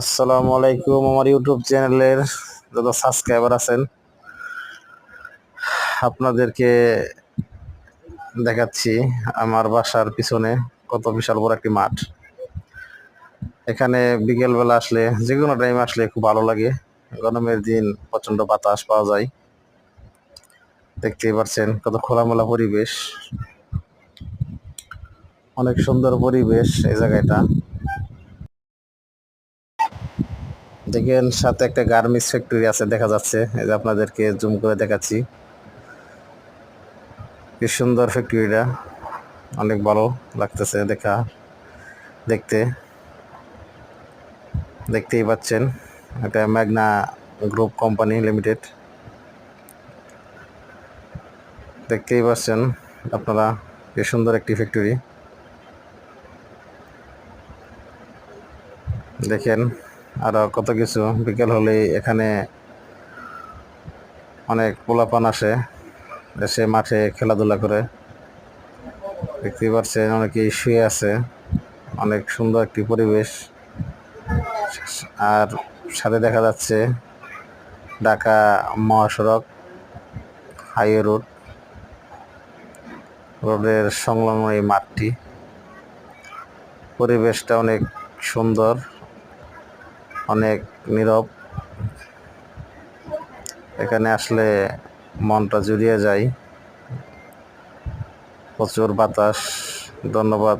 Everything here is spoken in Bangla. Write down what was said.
আসসালামু আলাইকুম, আমার ইউটিউব চ্যানেলের যত সাবস্ক্রাইবার আছেন, আপনাদেরকে দেখাচ্ছি আমার বাসার পিছনে কত বিশাল বড় একটি মাঠ। এখানে বিকেলবেলা আসলে যে কোনো টাইমে আসলে খুব ভালো লাগে। গরমের দিন প্রচণ্ড বাতাস পাওয়া যায়। দেখতেই পাচ্ছেন কত খোলামেলা পরিবেশ। অনেক সুন্দর পরিবেশ এই জায়গাটা। দেখেন, সাথে একটা গার্মেন্টস ফ্যাক্টরি আছে, দেখা যাচ্ছে। এই যে আপনাদেরকে জুম করে দেখাচ্ছি। কি সুন্দর ফ্যাক্টরিটা অনেক ভালো লাগতেছে দেখা, দেখতে। দেখতেই পাচ্ছেন, এটা ম্যাগনা গ্রুপ কোম্পানি লিমিটেড। দেখতেই পাচ্ছেন আপনারা কি সুন্দর একটি ফ্যাক্টরি দেখেন আরও কত কিছু। বিকেল হলেই এখানে অনেক পোলাপান আসে, এসে মাঠে খেলাধুলা করে। দেখতেই পাচ্ছেন অনেকেই শুয়ে আছে, অনেক সুন্দর একটি পরিবেশ। আর সাথে দেখা যাচ্ছে ঢাকা মহাসড়ক, হাইওয়ে রোড। রোডের সংলগ্ন এই মাঠটি। পরিবেশটা অনেক সুন্দর। অনেক নীরব। এখানে আসলে মনটা জুড়িয়ে যায়। প্রচুর বাতাস। ধন্যবাদ।